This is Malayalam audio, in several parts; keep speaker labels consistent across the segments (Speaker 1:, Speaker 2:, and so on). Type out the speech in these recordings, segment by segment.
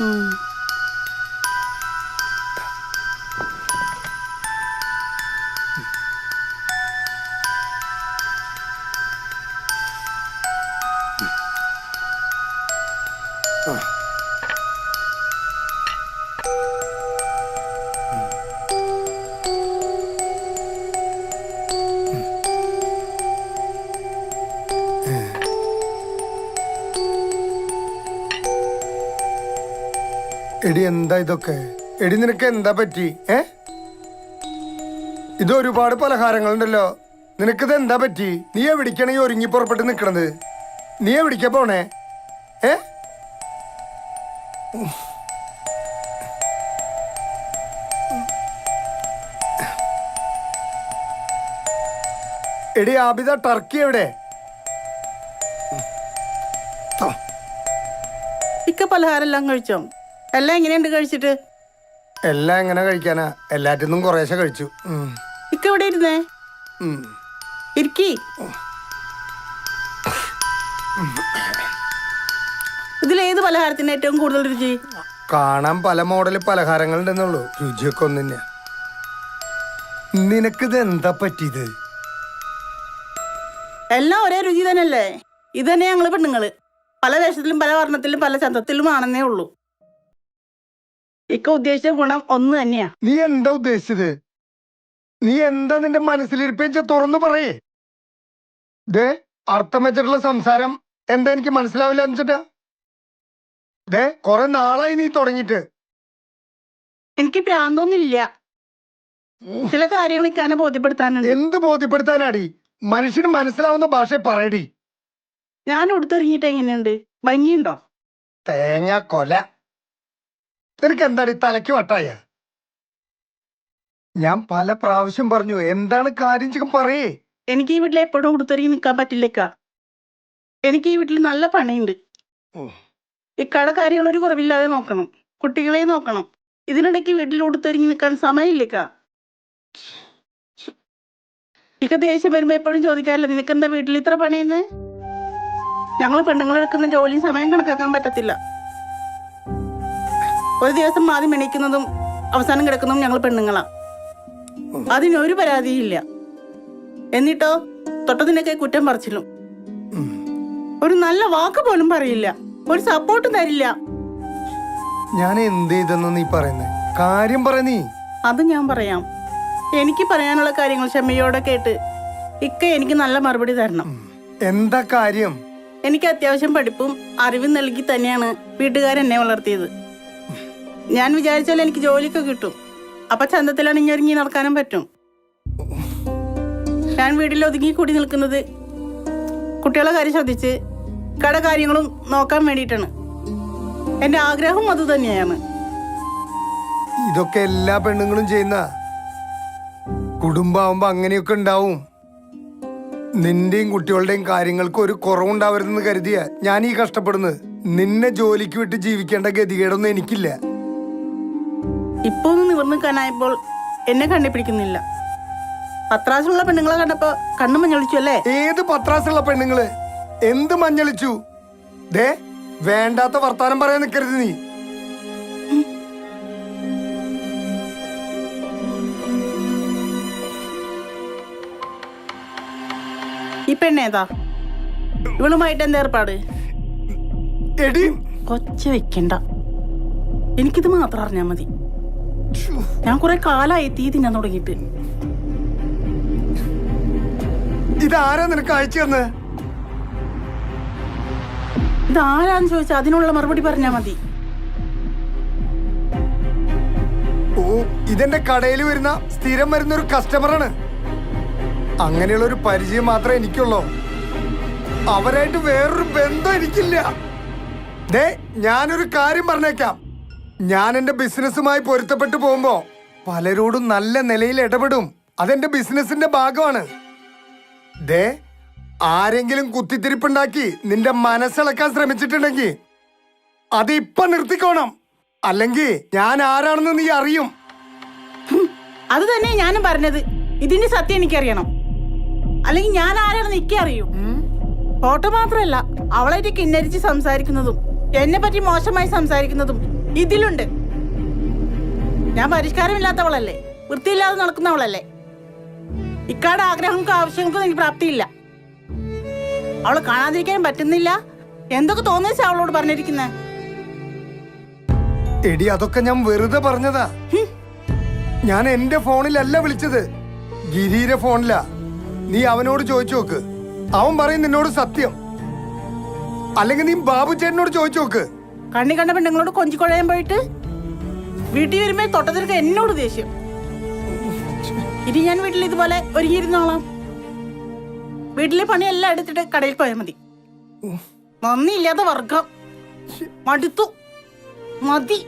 Speaker 1: ഉം.
Speaker 2: എന്താ ഇതൊക്കെ? എടി നിനക്ക് എന്താ പറ്റി? ഏ? ഇത് ഒരുപാട് പലഹാരങ്ങളുണ്ടല്ലോ. നിനക്കിത് എന്താ പറ്റി? നീ എവിടേക്കാണ് ഒരുങ്ങി പുറപ്പെട്ട് നിക്കണത്? നീ എവിടേക്കാ പോണേ? ഏ? എടി ആബിദ ടർക്കി എവിടെ?
Speaker 1: ഇക്ക പലഹാരം എല്ലാം കഴിച്ചോ? എല്ലാം എങ്ങനെയുണ്ട് കഴിച്ചിട്ട്?
Speaker 2: എല്ലാം എങ്ങനെ കഴിക്കാനാ? എല്ലാറ്റിന്നും കുറേശ്ശെ കഴിച്ചു. ഇക്കെവിടെ
Speaker 1: ഇക്ക ഇരുന്നേ. ഇരിക്കി. ഇതിലേത് പലഹാരത്തിന് ഏറ്റവും കൂടുതൽ രുചി?
Speaker 2: കാണാൻ പല മോഡൽ പലഹാരങ്ങൾ ഉണ്ടെന്നുള്ളൂ രുചിയൊക്കെ ഒന്നു തന്നെയാ നിനക്കിത് എന്താ പറ്റിയത്?
Speaker 1: എല്ലാം ഒരേ രുചി തന്നെയല്ലേ? ഇത് തന്നെ ഞങ്ങൾ പെണ്ണുങ്ങൾ. പല വേഷത്തിലും പല വർണത്തിലും പല ചന്തത്തിലും ആണെന്നേ ഉള്ളൂ. ഇക്ക ഉദ്ദേശിച്ച ഗുണം ഒന്ന് തന്നെയാ.
Speaker 2: നീ എന്താ ഉദ്ദേശിച്ചത്? നീ എന്താ നിന്റെ മനസ്സിലിരിപ്പിച്ച തുറന്നു പറയേ. ദേ അർത്ഥം വെച്ചിട്ടുള്ള സംസാരം എന്താ എനിക്ക് മനസ്സിലാവില്ല എന്നിട്ടാ ദേ കൊറേ നാളായി നീ തുടങ്ങിയിട്ട്.
Speaker 1: എനിക്ക് ഭ്രാന്തൊന്നുമില്ല. ചില കാര്യങ്ങൾ ഇക്കാനെ ബോധ്യപ്പെടുത്താനുണ്ട്.
Speaker 2: എന്ത് ബോധ്യപ്പെടുത്താനാടി? മനുഷ്യന് മനസ്സിലാവുന്ന ഭാഷ പറയടി.
Speaker 1: ഞാൻ ഉടുത്തെറിഞ്ഞിട്ട് എങ്ങനെയുണ്ട്? ഭംഗിയുണ്ടോ?
Speaker 2: തേങ്ങ കൊല നിനക്ക് എന്താടി തലയ്ക്ക് വട്ടായ? ഞാൻ പല പ്രാവശ്യം പറഞ്ഞു എന്താണ് കാര്യം ചിക്കൻ പറയേ.
Speaker 1: എനിക്ക് ഈ വീട്ടിൽ എപ്പോഴും ഉടുത്തൊരുങ്ങി നിൽക്കാൻ പറ്റില്ലേക്ക? എനിക്ക് ഈ വീട്ടിൽ നല്ല പണിയുണ്ട്.
Speaker 2: ഈ
Speaker 1: കട കാര്യങ്ങൾ ഒരു കുറവില്ലാതെ നോക്കണം. കുട്ടികളെ നോക്കണം. ഇതിനിടയ്ക്ക് വീട്ടിൽ കൊടുത്തൊരുങ്ങി നിൽക്കാൻ സമയമില്ലേക്ക? ഇക്ക ദേഷ്യം വരുമ്പോ എപ്പോഴും ചോദിക്കാറില്ല നിനക്ക് എന്താ വീട്ടിൽ ഇത്ര പണിയെന്ന്? ഞങ്ങൾ പെണ്ണുങ്ങൾ എടുക്കുന്ന ജോലി സമയം കണക്കാക്കാൻ പറ്റത്തില്ല. ഒരു ദിവസം ആദ്യം എണീക്കുന്നതും അവസാനം കിടക്കുന്നതും ഞങ്ങൾ പെണ്ണുങ്ങളാ. അതിനൊരു പരാതിയില്ല. എന്നിട്ടോ തൊട്ടതിനൊക്കെ കുറ്റം പറിച്ചിലും. ഒരു നല്ല വാക്ക് പോലും പറയില്ല. ഒരു സപ്പോർട്ടും തരില്ല.
Speaker 2: ഞാൻ എന്ത് ചെയ്തെന്ന് നീ പറയുന്നേ? കാര്യം പറ നീ.
Speaker 1: അത് ഞാൻ പറയാം. എനിക്ക് പറയാനുള്ള കാര്യങ്ങൾ ക്ഷമയോടെ കേട്ട് ഇക്ക എനിക്ക് നല്ല മറുപടി തരണം.
Speaker 2: എന്താ കാര്യം?
Speaker 1: എനിക്ക് അത്യാവശ്യം പഠിപ്പും അറിവും നൽകി തന്നെയാണ് വീട്ടുകാരെന്നെ വളർത്തിയത്. ഞാൻ വിചാരിച്ചാൽ എനിക്ക് ജോലിയൊക്കെ കിട്ടും. അപ്പൊ ചന്തത്തിൽ ഒരുങ്ങി നടക്കാനും പറ്റും. ഞാൻ വീട്ടിൽ ഒതുങ്ങി കൂടി നിൽക്കുന്നത് കുട്ടികളെ കാര്യം ശ്രദ്ധിച്ച് കട കാര്യങ്ങളും നോക്കാൻ വേണ്ടിയിട്ടാണ്. എന്റെ ആഗ്രഹം അത് തന്നെയാണ്.
Speaker 2: ഇതൊക്കെ എല്ലാ പെണ്ണുങ്ങളും ചെയ്യുന്ന കുടുംബാവുമ്പോ അങ്ങനെയൊക്കെ ഉണ്ടാവും. നിന്റെയും കുട്ടികളുടെയും കാര്യങ്ങൾക്ക് ഒരു കുറവുണ്ടാവരുതെന്ന് കരുതിയ ഞാൻ ഈ കഷ്ടപ്പെടുന്നത്. നിന്നെ ജോലിക്ക് വിട്ട് ജീവിക്കേണ്ട ഗതികേടൊന്നും എനിക്കില്ല.
Speaker 1: ഇപ്പൊ ഒന്ന് നിവർന്നു നിൽക്കാനായപ്പോൾ എന്നെ കണ്ടുപിടിക്കുന്നില്ല. പത്രാസുള്ള പെണ്ണുങ്ങളെ കണ്ടപ്പോ കണ്ണു മഞ്ഞളിച്ചു അല്ലേ?
Speaker 2: ഏത് പത്രാസുള്ള പെണ്ണുങ്ങൾ? എന്ത് മഞ്ഞളിച്ചു? ദേ വേണ്ടാത്ത വർത്താനം പറയാൻ നിൽക്കരുത് നീ.
Speaker 1: ഈ പെണ്ണേതാ ഇവളുമായിട്ട് എന്താ ഏർപ്പാട്?
Speaker 2: എടി.
Speaker 1: കൊച്ച വെക്കണ്ട. എനിക്കിത് മാത്രം അറിഞ്ഞാ മതി. ഞാൻ കുറെ കാലായി തീ തിന്നാൻ തുടങ്ങിയിട്ട്.
Speaker 2: ഇതാരാ നിനക്ക് അയച്ചു തന്നെ?
Speaker 1: ഇതാരാന്ന് ചോദിച്ചാ അതിനുള്ള മറുപടി പറഞ്ഞാ മതി.
Speaker 2: ഓ ഇതെന്റെ കടയിൽ വരുന്ന സ്ഥിരം വരുന്ന ഒരു കസ്റ്റമറാണ് അങ്ങനെയുള്ള ഒരു പരിചയം മാത്രമേ എനിക്കുള്ളൂ. അവരായിട്ട് വേറൊരു ബന്ധം എനിക്കില്ല. ദേ ഞാനൊരു കാര്യം പറഞ്ഞേക്കാം. ഞാൻ എന്റെ ബിസിനസ്സുമായി പൊരുത്തപ്പെട്ടു പോകുമ്പോ പലരോടും നല്ല നിലയിൽ ഇടപെടും. അതെന്റെ ബിസിനസിന്റെ ഭാഗമാണ്. ദേ ആരെങ്കിലും കുത്തിത്തിരിപ്പുണ്ടാക്കി നിന്റെ മനസ്സിളക്കാൻ ശ്രമിച്ചിട്ടുണ്ടെങ്കിൽ അത് ഇപ്പൊ നിർത്തിക്കോണം. അല്ലെങ്കിൽ ഞാൻ ആരാണെന്ന് നീ അറിയും.
Speaker 1: അത് തന്നെ ഞാനും പറഞ്ഞത്. ഇതിന്റെ സത്യം എനിക്കറിയണം. അല്ലെങ്കിൽ ഞാൻ ആരാണെന്ന് എനിക്ക് അറിയും. ഫോട്ടോ മാത്രമല്ല അവളായിട്ട് കിന്നരിച്ച് സംസാരിക്കുന്നതും എന്നെ പറ്റി മോശമായി സംസാരിക്കുന്നതും ഇതിലുണ്ട്. ഞാൻ പരിഷ്കാരമില്ലാത്തവളല്ലേ? വൃത്തിയില്ലാതെ നടക്കുന്നവളല്ലേ? ഇക്കാട് ആഗ്രഹങ്ങൾക്കും ആവശ്യങ്ങൾക്കും എനിക്ക് പ്രാപ്തിയില്ല. അവൾ കാണാതിരിക്കാൻ പറ്റുന്നില്ല. എന്തൊക്കെ തോന്നിയ അവളോട് പറഞ്ഞിരിക്കുന്നേ?
Speaker 2: എടി അതൊക്കെ ഞാൻ വെറുതെ പറഞ്ഞതാ. ഞാൻ എന്റെ ഫോണിലല്ല വിളിച്ചത്. ഗിരിയുടെ ഫോണിലാ. നീ അവനോട് ചോദിച്ചു നോക്ക്. അവൻ പറയും നിന്നോട് സത്യം. അല്ലെങ്കിൽ നീ ബാബു ചേട്ടനോട് ചോദിച്ചു നോക്ക്.
Speaker 1: കണ്ണി കണ്ട പെണ്ണുങ്ങളോട് കൊഞ്ചിക്കൊഴയാൻ പോയിട്ട് വീട്ടിൽ വരുമ്പോ തൊട്ടത്തിற்கு എന്നോട് ദേഷ്യം. ഇനി ഞാൻ വീട്ടിൽ ഇതുപോലെ ഒരുങ്ങിയിരുന്നോളാം. വീട്ടിലെ പണിയെല്ലാം എടുത്തിട്ട് കടയിൽ പോയാൽ മതി. നന്ദിയില്ലാതെ വർഗം. മടുത്തു. മതി.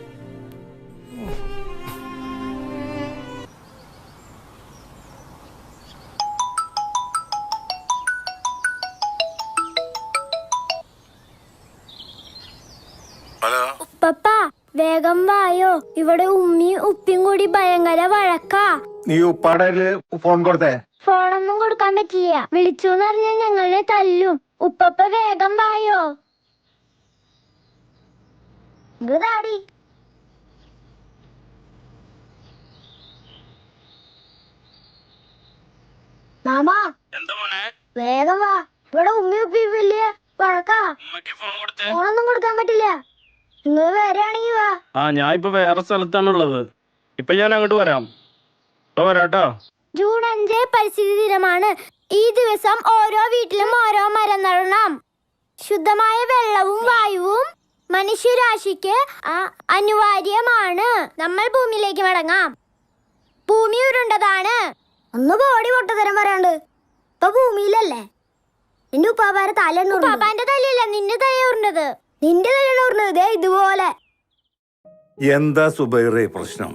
Speaker 3: വേഗം വായോ. ഇവിടെ ഉമ്മിയും ഉപ്പിയും കൂടി ഭയങ്കര വഴക്കാ.
Speaker 4: നീ ഉപ്പാടെ ഫോൺ കൊടുത്തേ?
Speaker 3: ഫോണൊന്നും കൊടുക്കാൻ പറ്റില്ല. വിളിച്ചു എന്ന് പറഞ്ഞാൽ ഞങ്ങളെ തല്ലും. ഉപ്പപ്പ വേഗം വായോ. ഇതാടി മാമാ. വേഗം വാ. ഇവിടെ ഉമ്മി ഉപ്പി വലിയ വഴക്കാ. ഫോണൊന്നും കൊടുക്കാൻ പറ്റില്ല.
Speaker 5: ആ ഞാൻ ഇപ്പൊ വേറെ സ്ഥലത്താണുള്ളത്. ഇപ്പൊ ഞാൻ അങ്ങോട്ട് വരാം. ഇപ്പൊ വരാട്ടോ.
Speaker 3: ജൂൺ അഞ്ച് പരിസ്ഥിതി ദിനമാണ്. ഈ ദിവസം ഓരോ വീട്ടിലും ഓരോ മരം നടണം. ശുദ്ധമായ വെള്ളവും വായുവും മനുഷ്യരാശിക്ക് അ- അനിവാര്യമാണ്. നമ്മൾ ഭൂമിയിലേക്ക് മടങ്ങാം. ഭൂമി ഉരുണ്ടതാണ്. ഒന്ന് ബോഡി പൊട്ടതരം പറയാണ്ട്. ഇപ്പൊ ഭൂമിയിലല്ലേ? നിന്റെ ഉപ്പാപ്പാരെ തല ഉപ്പാപ്പാന്റെ തലയില്ല നിന്റെ തല ഉരുണ്ടത്. നിന്റെ തല ദേ ഇതുപോലെ.
Speaker 4: എന്താ സുബൈറെ പ്രശ്നം?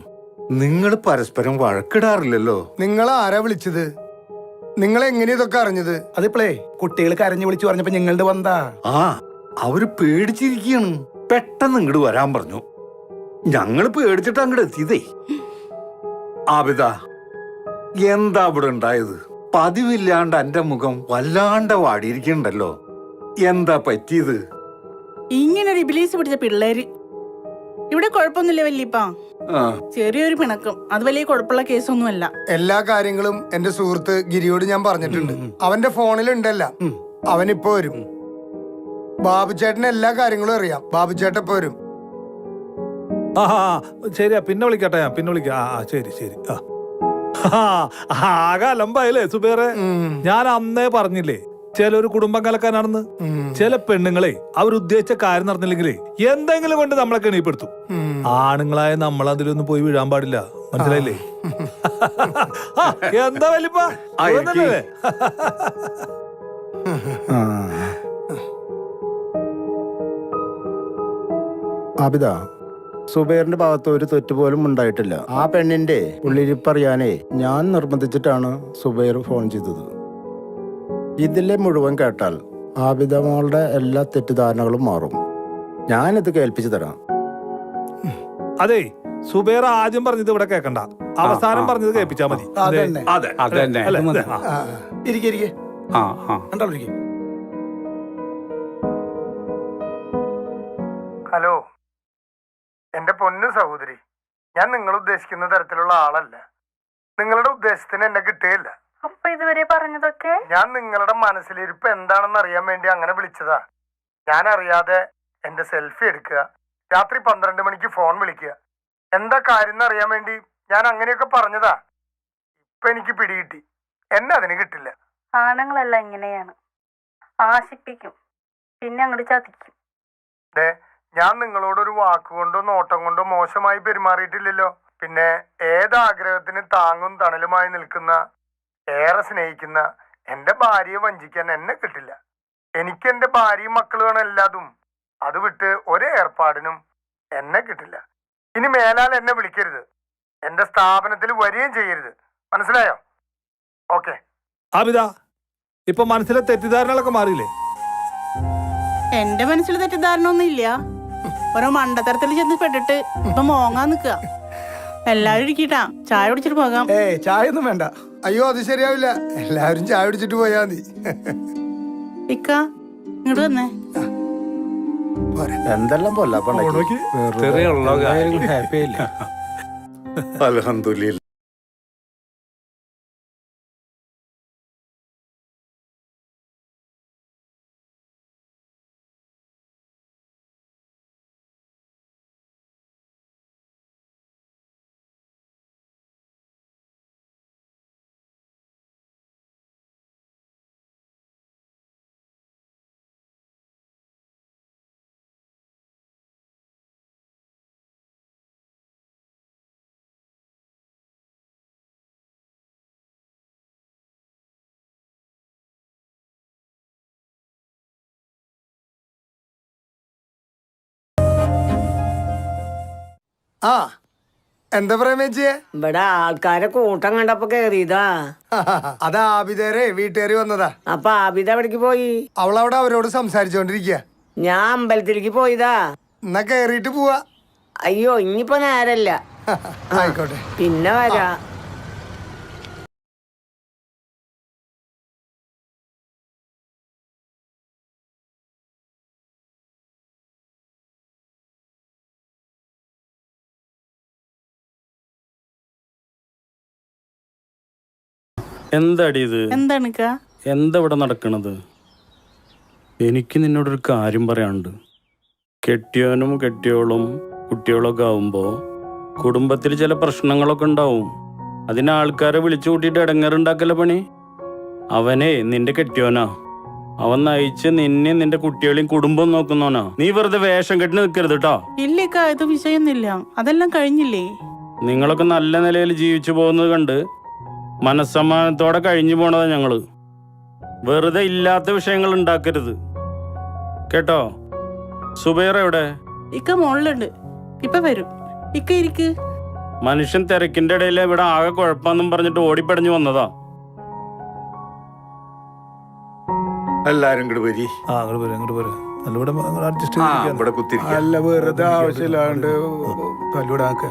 Speaker 4: നിങ്ങൾ പരസ്പരം വഴക്കിടാറില്ലല്ലോ.
Speaker 2: നിങ്ങൾ ആരാ വിളിച്ചത്? നിങ്ങൾ എങ്ങനെ ഇതൊക്കെ അറിഞ്ഞത്?
Speaker 6: അതിപ്പോളേ കുട്ടികൾ കരഞ്ഞു വിളിച്ചു പറഞ്ഞപ്പോ ഞങ്ങളുടെ വന്നാ
Speaker 4: ആ അവർ പേടിച്ചിരിക്കുകയാണ്. പെട്ടെന്ന് ഇങ്ങോട്ട് വരാൻ പറഞ്ഞു. ഞങ്ങൾ പേടിച്ചിട്ട് അങ്ങോട്ട് എത്തിയതേ. ആബിത എന്താ ഇവിടെ ഉണ്ടായത്? പതിവില്ലാണ്ട് എന്റെ മുഖം വല്ലാണ്ട് വാടിയിരിക്കണ്ടല്ലോ എന്താ പറ്റിയത്?
Speaker 1: ഇങ്ങനെ ഒരു ഇബിലീസ് പിടിച്ച പിള്ളേര്. ഇവിടെ കുഴപ്പമൊന്നുമില്ല വല്യപ്പ.
Speaker 4: ആ.
Speaker 1: ചെറിയൊരു പിണക്കം. അത് വലിയ കുഴപ്പമുള്ള കേസൊന്നുമല്ല.
Speaker 2: എല്ലാ കാര്യങ്ങളും എന്റെ സുഹൃത്ത് ഗിരിയോട് ഞാൻ പറഞ്ഞിട്ടുണ്ട്. അവന്റെ ഫോണിലുണ്ടല്ല. അവനിപ്പോ വരും. ബാബു ചേട്ടന് എല്ലാ കാര്യങ്ങളും അറിയാം. ബാബു ചേട്ടൻ ഇപ്പൊ വരും.
Speaker 6: ആ ശരിയാ പിന്നെ വിളിക്കട്ടെ ഞാൻ. പിന്നെ വിളിക്കാം. ആ ശരി ശരി. ആ. ആ, ആകെ അലമ്പായില്ലേ സുബേറെ? ഞാൻ അന്നേ പറഞ്ഞില്ലേ ചിലൊരു കുടുംബം കലക്കാനാണെന്ന് ചില പെണ്ണുങ്ങളെ അവരുദ്ദേശിച്ച കാര്യം നടന്നില്ലെങ്കിലേ എന്തെങ്കിലും കൊണ്ട് നമ്മളെ കെണിപ്പെടുത്തും. ആണുങ്ങളായ നമ്മൾ അതിലൊന്നും പോയി വീഴാൻ പാടില്ല. മനസ്സിലായില്ലേ? എന്താ വലിപ്പ
Speaker 7: ആബിദ സുബൈറിന്റെ ഭാഗത്ത് ഒരു തെറ്റ് പോലും ഉണ്ടായിട്ടില്ല. ആ പെണ്ണിന്റെ ഉള്ളിരിപ്പറിയാനേ ഞാൻ നിർബന്ധിച്ചിട്ടാണ് സുബൈർ ഫോൺ ചെയ്തത്. ഇതിലെ മുഴുവൻ കേട്ടാൽ ആബിദ മോളുടെ എല്ലാ തെറ്റിദ്ധാരണകളും മാറും. ഞാനിത് കേൾപ്പിച്ചു തരാം.
Speaker 6: അതെ സുബേർ ആദ്യം പറഞ്ഞത് ഇവിടെ കേക്കണ്ട. അവസാനം പറഞ്ഞത് കേൾപ്പിച്ചാ മതി.
Speaker 4: അതെ
Speaker 5: അതന്നെ
Speaker 6: ആ.
Speaker 2: ആ,
Speaker 6: ഇരിക്കെ ഇരിക്കെ.
Speaker 5: ആ ആ.
Speaker 6: രണ്ടാളും ഇരിക്കെ
Speaker 2: ഹലോ. എന്റെ പൊന്നു സഹോദരി ഞാൻ നിങ്ങൾ ഉദ്ദേശിക്കുന്ന തരത്തിലുള്ള ആളല്ല. നിങ്ങളുടെ ഉദ്ദേശത്തിന് എന്നെ കിട്ടുകയില്ല.
Speaker 1: അപ്പൊ ഇതുവരെ പറഞ്ഞതൊക്കെ?
Speaker 2: ഞാൻ നിങ്ങളുടെ മനസ്സിലിരിപ്പ് എന്താണെന്ന് അറിയാൻ വേണ്ടി അങ്ങനെ വിളിച്ചതാ. ഞാൻ അറിയാതെ എന്റെ സെൽഫി എടുക്കുക രാത്രി പന്ത്രണ്ട് മണിക്ക് ഫോൺ വിളിക്കുക. എന്താ കാര്യം എന്ന് അറിയാൻ വേണ്ടി ഞാൻ അങ്ങനെയൊക്കെ പറഞ്ഞതാ. ഇപ്പൊ എനിക്ക് പിടികിട്ടി എന്നെ അതിന് കിട്ടില്ല.
Speaker 1: ആണുങ്ങളെല്ലാം ഇങ്ങനെയാണ്. ആശിപ്പിക്കും. പിന്നെ അങ്ങോട്ട് ചതിക്കും.
Speaker 2: ദേ ഞാൻ നിങ്ങളോട് ഒരു വാക്കുകൊണ്ടോ നോട്ടം കൊണ്ടോ മോശമായി പെരുമാറിയിട്ടില്ലല്ലോ. പിന്നെ ഏതാഗ്രഹത്തിന് താങ്ങും തണലുമായി നിൽക്കുന്ന ഏറെ സ്നേഹിക്കുന്ന എന്റെ ഭാര്യയെ വഞ്ചിക്കാൻ എന്നെ കിട്ടില്ല. എനിക്ക് എന്റെ ഭാര്യയും മക്കളുമാണ് എല്ലാതും. അത് വിട്ട് ഒരു ഏർപ്പാടിനും എന്നെ കിട്ടില്ല. ഇനി മേലാൽ എന്നെ വിളിക്കരുത്. എന്റെ സ്ഥാപനത്തിൽ വരികയും ചെയ്യരുത്. മനസ്സിലായോ? ഓക്കെ.
Speaker 6: ആബിദ ഇപ്പൊ മനസ്സിലെ തെറ്റിദ്ധാരണകളൊക്കെ മാറിയില്ലേ?
Speaker 1: എന്റെ മനസ്സിൽ തെറ്റിദ്ധാരണ ഒന്നും ഇല്ല. ഓരോ മണ്ടത്തരത്തിൽ ചെന്ന് പെട്ടിട്ട് ഇപ്പൊ മോങ്ങാൻ നിക്കുക എല്ലാവരും ഇരിക്കട്ടാ. ചായ കുടിച്ചിട്ട് പോകാം.
Speaker 6: ഏ ചായ ഒന്നും വേണ്ട.
Speaker 2: അയ്യോ അത് ശരിയാവില്ല. എല്ലാവരും ചായ പിടിച്ചിട്ട് പോയാ മതി.
Speaker 1: ഇക്ക ഇങ്ങോട്ട് വന്നേ.
Speaker 2: പോരെ.
Speaker 7: എന്തെല്ലാം പൊല്ലാപ്പുണ്ടാക്കി
Speaker 6: ഹാപ്പി
Speaker 2: ആ എന്താ പ്രേമേച്ചിയെ
Speaker 8: ഇവിടെ ആൾക്കാരെ കൂട്ടം കണ്ടപ്പോ കേറിയതാ.
Speaker 2: അതാ ആബിദേരെ വീട്ടുകാരി വന്നതാ.
Speaker 8: അപ്പൊ ആബിദ എവിടേക്ക് പോയി?
Speaker 2: അവളവിടെ അവരോട് സംസാരിച്ചോണ്ടിരിക്കുക
Speaker 8: ഞാൻ അമ്പലത്തിലേക്ക് പോയതാ.
Speaker 2: എന്നാ കേറിയിട്ട് പോവാ.
Speaker 8: അയ്യോ ഇനിയിപ്പോ നേരല്ല.
Speaker 2: ആയിക്കോട്ടെ.
Speaker 8: പിന്നെ വരാ.
Speaker 5: എന്താടി ഇത്?
Speaker 1: എന്താണ്
Speaker 5: എന്താ ഇവിടെ നടക്കണത്? എനിക്ക് നിന്നോടൊരു കാര്യം പറയാനുണ്ട്. കെട്ടിയോനും കെട്ടിയോളും കുട്ടികളൊക്കെ ആവുമ്പോൾ കുടുംബത്തിൽ ചില പ്രശ്നങ്ങളൊക്കെ ഉണ്ടാവും. അതിന് ആൾക്കാരെ വിളിച്ചു കൂട്ടിയിട്ട് ഇടങ്ങേറുണ്ടാക്കല പണി? അവനെ നിന്റെ കെട്ടിയോനാ. അവൻ നയിച്ച് നിന്നെ നിന്റെ കുട്ടികളെയും കുടുംബം നോക്കുന്നവനാ. നീ വെറുതെ വേഷം കെട്ടി നിൽക്കരുത് കേട്ടോ
Speaker 1: ഇല്ലേക്കാ ഇത് വിഷയൊന്നുമില്ല. അതെല്ലാം കഴിഞ്ഞില്ലേ?
Speaker 5: നിങ്ങളൊക്കെ നല്ല നിലയിൽ ജീവിച്ചു പോകുന്നത് കണ്ട് മനസ്സമ്മാനത്തോടെ കഴിഞ്ഞു പോണതാ ഞങ്ങൾ. വെറുതെ ഇല്ലാത്ത വിഷയങ്ങൾ ഉണ്ടാക്കരുത്. കേട്ടോ? സുബൈർ എവിടെ?
Speaker 1: ഇക്ക മുകളിലുണ്ട് ഇപ്പൊ വരും. ഇക്ക ഇരിക്ക്.
Speaker 5: മനുഷ്യൻ തിരക്കിന്റെ ഇടയിൽ ഇവിടെ ആകെ കുഴപ്പമെന്നും പറഞ്ഞിട്ട് ഓടിപ്പടഞ്ഞു വന്നതാ.
Speaker 4: എല്ലാരും ഇങ്ങോട്ട് വരി.
Speaker 6: ആ അങ്ങോട്ട് പോരെ അങ്ങോട്ട് പോരെ നല്ലവിടെ അഡ്ജസ്റ്റ്
Speaker 4: ആ ഇവിടെ കുത്തിരിക്ക
Speaker 7: അല്ല വെറുതെ ആവശ്യമില്ലാണ്ട്
Speaker 6: കല്ലൂടാക്ക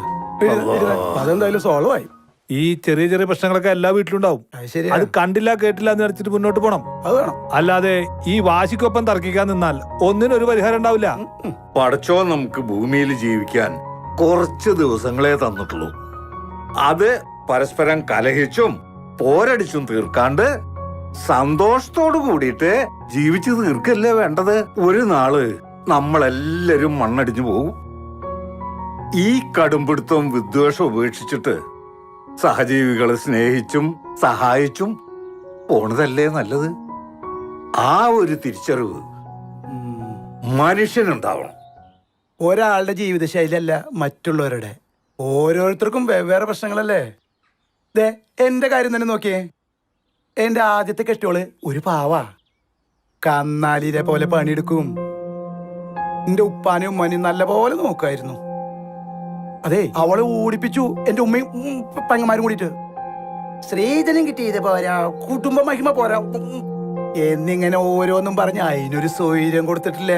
Speaker 7: അതെന്തായാലും സോൾവ് ആയി.
Speaker 6: ഈ ചെറിയ ചെറിയ പ്രശ്നങ്ങളൊക്കെ എല്ലാ വീട്ടിലുണ്ടാവും.
Speaker 7: അത്
Speaker 6: അത് കണ്ടില്ല കേട്ടില്ല എന്ന് വെച്ചിട്ട് മുന്നോട്ട് പോണം.
Speaker 7: അത് വേണം.
Speaker 6: അല്ലാതെ ഈ വാശിക്കൊപ്പം തർക്കിക്കാൻ നിന്നാൽ ഒന്നിനൊരു പരിഹാരം ഉണ്ടാവില്ല.
Speaker 4: പടച്ചോ നമുക്ക് ഭൂമിയിൽ ജീവിക്കാൻ കുറച്ച് ദിവസങ്ങളെ തന്നിട്ടുള്ളൂ. അത് പരസ്പരം കലഹിച്ചും പോരടിച്ചും തീർക്കാണ്ട് സന്തോഷത്തോട് കൂടിയിട്ട് ജീവിച്ചു തീർക്കല്ലേ വേണ്ടത്? ഒരു നാൾ നമ്മളെല്ലാരും മണ്ണടിഞ്ഞു പോകും. ഈ കടുംപിടുത്തവും വിദ്വേഷവും ഉപേക്ഷിച്ചിട്ട് സഹജീവികളെ സ്നേഹിച്ചും സഹായിച്ചും പോണതല്ലേ നല്ലത്? ആ ഒരു തിരിച്ചറിവ് മനുഷ്യനുണ്ടാവണം.
Speaker 9: ഒരാളുടെ ജീവിതശൈലിയല്ല മറ്റുള്ളവരുടെ. ഓരോരുത്തർക്കും വെവ്വേറെ പ്രശ്നങ്ങളല്ലേ? ദേ എന്റെ കാര്യം തന്നെ നോക്കിയേ. എന്റെ ആദ്യത്തെ കെട്ടിയോൾ ഒരു പാവാ. കന്നാലിരെ പോലെ പണിയെടുക്കും. എന്റെ ഉപ്പാനും ഉമ്മാനും നല്ല പോലെ നോക്കായിരുന്നു അതെ. അവളെ ഓടിപ്പിച്ചു. എന്റെ ഉമ്മയും ഉം, കൂടിട്ട് കൂടിയിട്ട്. സ്ത്രീധനം കിട്ടിയത് പോരാ. കുടുംബ മഹിമ പോരാ. ഉം. എന്നിങ്ങനെ ഓരോന്നും പറഞ്ഞ് അതിനൊരു സൗകര്യം കൊടുത്തിട്ടില്ല.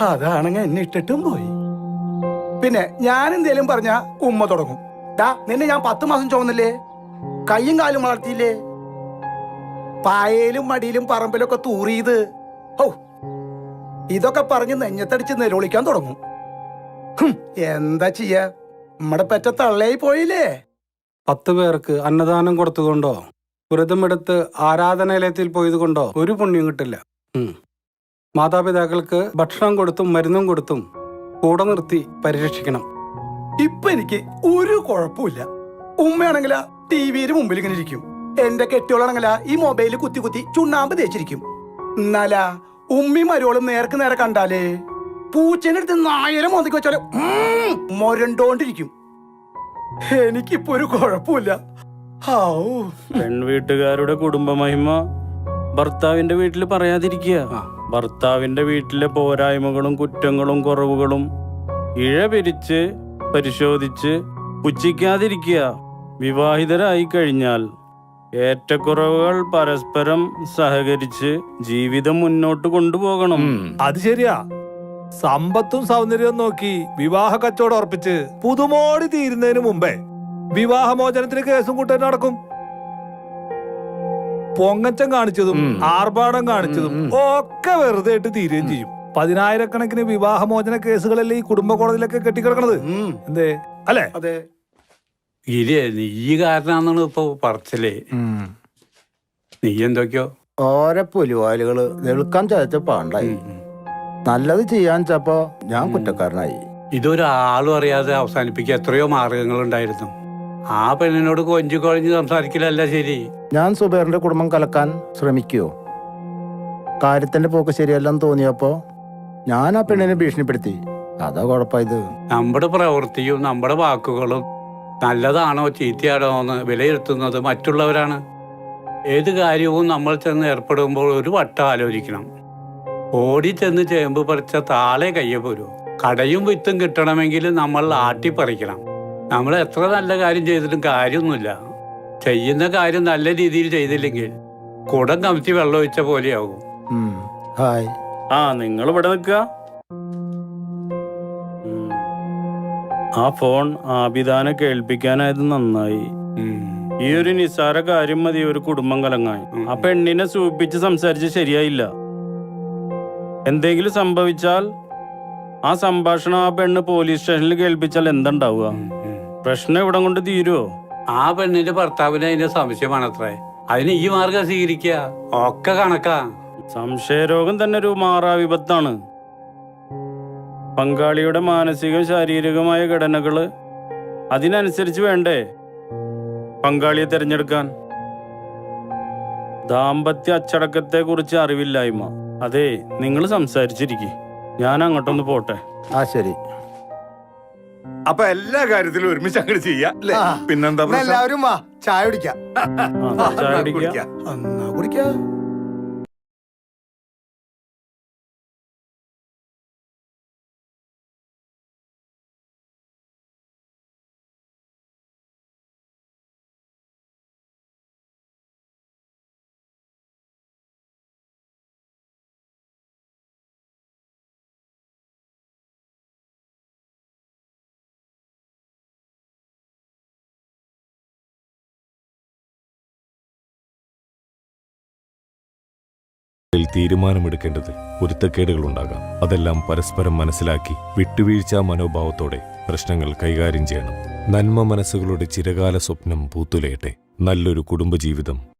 Speaker 9: അതാണെങ്കിൽ എന്നെ ഇട്ടിട്ടും പോയി. പിന്നെ ഞാൻ എന്തേലും പറഞ്ഞ ഉമ്മ തുടങ്ങും. ഡാ നിന്നെ ഞാൻ പത്ത് മാസം ചോന്നില്ലേ കയ്യും കാലും വളർത്തിയില്ലേ? പായയിലും മടിയിലും പറമ്പിലൊക്കെ തൂറിയത്. ഓ ഇതൊക്കെ പറഞ്ഞ് നെഞ്ഞത്തടിച്ച് നിലവിളിക്കാൻ തുടങ്ങും. ഹും, എന്താ ചെയ്യാ? നമ്മടെ പെറ്റ തള്ളയായി പോയില്ലേ?
Speaker 10: പത്ത് പേർക്ക് അന്നദാനം കൊടുത്തുകൊണ്ടോ? വ്രതമെടുത്ത് ആരാധനാലയത്തിൽ പോയതുകൊണ്ടോ? ഒരു പുണ്യം കിട്ടില്ല. മാതാപിതാക്കൾക്ക് ഭക്ഷണം കൊടുത്തും മരുന്നും കൊടുത്തും കൂടെ നിർത്തി പരിരക്ഷിക്കണം.
Speaker 9: ഇപ്പൊ എനിക്ക് ഒരു കുഴപ്പമില്ല ഉമ്മയാണെങ്കിലാ ടി വിയുടെ മുമ്പിൽ ഇങ്ങനെ ഇരിക്കും. എന്റെ കെട്ടിയോളാണെങ്കിലാ ഈ മൊബൈലിൽ കുത്തി കുത്തി ചുണ്ണാമ്പ് തേച്ചിരിക്കും. എന്നാലാ ഉമ്മയും മരുവളും നേർക്ക് നേരെ കണ്ടാലേ? പൂച്ചേനെ എടുത്ത് നായരെ മോന്തിക്ക് വെച്ചാൽ മൊരണ്ടോണ്ടിരിക്കും. എനിക്കിപ്പോ ഒരു കുഴപ്പമില്ല. ഹാവൂ
Speaker 5: പെൺവീട്ടുകാരുടെ കുടുംബമഹിമ. ഭർത്താവിന്റെ വീട്ടിൽ പറയാതിരിക്കുക. ഭർത്താവിന്റെ വീട്ടിലെ പോരായ്മകളും കുറ്റങ്ങളും കുറവുകളും ഇഴ പിരിച്ച് പരിശോധിച്ച് പുച്ഛിക്കാതിരിക്കുക. വിവാഹിതരായി കഴിഞ്ഞാൽ ഏറ്റക്കുറവുകൾ പരസ്പരം സഹകരിച്ച് ജീവിതം മുന്നോട്ട് കൊണ്ടുപോകണം.
Speaker 6: അത് ശരിയാ. സമ്പത്തും സൗന്ദര്യവും നോക്കി വിവാഹ കച്ചവടം ഉറപ്പിച്ച് പുതുമോടി തീരുന്നതിന് മുമ്പേ വിവാഹമോചനത്തിന് കേസും കൂട്ടാൻ നടക്കും. പൊങ്ങച്ചം കാണിച്ചതും. ആർഭാടം കാണിച്ചതും. ഒക്കെ വെറുതെ ആയിട്ട് തീരുകയും ചെയ്യും. പതിനായിരക്കണക്കിന് വിവാഹമോചന കേസുകളല്ലേ ഈ കുടുംബ കോടതിയിലൊക്കെ കെട്ടിക്കിടക്കണത് എന്തേ? അല്ലേ?
Speaker 9: അതെ.
Speaker 10: ഇല്ലേ നീ കാരണാന്നാണ് ഇപ്പൊ പറച്ചില്ലേ. നീ എന്തൊക്കെയോ
Speaker 7: ഓരോ പുലിവാലുകൾ വെളുക്കാൻ ചതച്ച പാണ്ടായി. നല്ലത് ചെയ്യാൻ ചപ്പോ ഞാൻ കുറ്റക്കാരനായി.
Speaker 10: ഇതൊരാളും അറിയാതെ അവസാനിപ്പിക്കാൻ എത്രയോ മാർഗങ്ങളുണ്ടായിരുന്നു. ആ പെണ്ണിനോട് കൊഞ്ചു കൊഴഞ്ഞ് സംസാരിക്കലല്ല ശരി.
Speaker 7: ഞാൻ സുബേറിന്റെ കുടുംബം കലക്കാൻ ശ്രമിക്കുവോ? കാര്യത്തിന്റെ പോക്ക് ശരിയല്ലെന്ന് തോന്നിയപ്പോ ഞാൻ ആ പെണ്ണിനെ ഭീഷണിപ്പെടുത്തി. അതാ കുഴപ്പമായത്
Speaker 10: നമ്മുടെ പ്രവൃത്തിയും നമ്മുടെ വാക്കുകളും നല്ലതാണോ ചീത്തയാണോ എന്ന് വിലയിരുത്തുന്നത് മറ്റുള്ളവരാണ്. ഏത് കാര്യവും നമ്മൾ ചെന്ന് ഏർപ്പെടുമ്പോൾ ഒരു വട്ടം ആലോചിക്കണം. ഓടി ചെന്ന് ചേമ്പ് പറിച്ച താളെ കയ്യെ പോരൂ. കടയും വിത്തും കിട്ടണമെങ്കിൽ നമ്മൾ ആട്ടി പറിക്കണം. നമ്മൾ എത്ര നല്ല കാര്യം ചെയ്തിട്ടും കാര്യമൊന്നുമില്ല. ചെയ്യുന്ന കാര്യം നല്ല രീതിയിൽ ചെയ്തില്ലെങ്കിൽ കുടം കമത്തി വെള്ളം ഒഴിച്ച
Speaker 7: പോലെയാകും. ഹായ്.
Speaker 5: ആ നിങ്ങൾ ഇവിടെ നിൽക്കുക. ആ ഫോൺ ആബിദാനെ കേൾപ്പിക്കാനായത് നന്നായി. ഈ ഒരു നിസ്സാര കാര്യം മതി ഒരു കുടുംബം
Speaker 10: കലങ്ങായി
Speaker 5: ആ പെണ്ണിനെ സൂപ്പിച്ച് സംസാരിച്ച് ശരിയായില്ല. എന്തെങ്കിലും സംഭവിച്ചാൽ ആ സംഭാഷണം ആ പെണ്ണ് പോലീസ് സ്റ്റേഷനിൽ കേൾപ്പിച്ചാൽ എന്തുണ്ടാവുക. പ്രശ്നം ഇവിടെ കൊണ്ട് തീരുവോ?
Speaker 10: ആ പെണ്ണിന്റെ ഭർത്താവിന് അതിന്റെ സംശയമാണത്രേ. അതിന് ഈ മാർഗം സ്വീകരിക്കുക. ഒക്കെ കണക്കാ.
Speaker 5: സംശയരോഗം തന്നെ ഒരു മാറാവിപത്താണ്. പങ്കാളിയുടെ മാനസികവും ശാരീരികമായ ഘടനകൾ അതിനനുസരിച്ച് വേണ്ടേ? പങ്കാളിയെ തിരഞ്ഞെടുക്കാൻ. ദാമ്പത്യ അച്ചടക്കത്തെ കുറിച്ച് അറിവില്ലായ്മ. അതെ നിങ്ങൾ സംസാരിച്ചിരിക്കെ ഞാൻ അങ്ങോട്ടൊന്ന് പോട്ടെ
Speaker 7: ആ ശരി
Speaker 4: അപ്പൊ എല്ലാ കാര്യത്തിലും ഒരുമിച്ച് അങ്ങനെ
Speaker 2: ചെയ്യാല്ലേ
Speaker 4: പിന്നെന്താ പ്രശ്നം?
Speaker 2: എല്ലാവരും വാ ചായ കുടിക്കാം
Speaker 5: ആ, ചായ കുടിക്കാം.
Speaker 4: കുടിക്കാം.
Speaker 9: എന്നാ കുടിക്കാ
Speaker 11: ഇതിൽ തീരുമാനമെടുക്കേണ്ടത് പൊരുത്തക്കേടുകളുണ്ടാകാം. അതെല്ലാം പരസ്പരം മനസ്സിലാക്കി വിട്ടുവീഴ്ചാ മനോഭാവത്തോടെ പ്രശ്നങ്ങൾ കൈകാര്യം ചെയ്യണം. നന്മ മനസ്സുകളുടെ ചിരകാല സ്വപ്നം പൂത്തുലയട്ടെ. നല്ലൊരു കുടുംബജീവിതം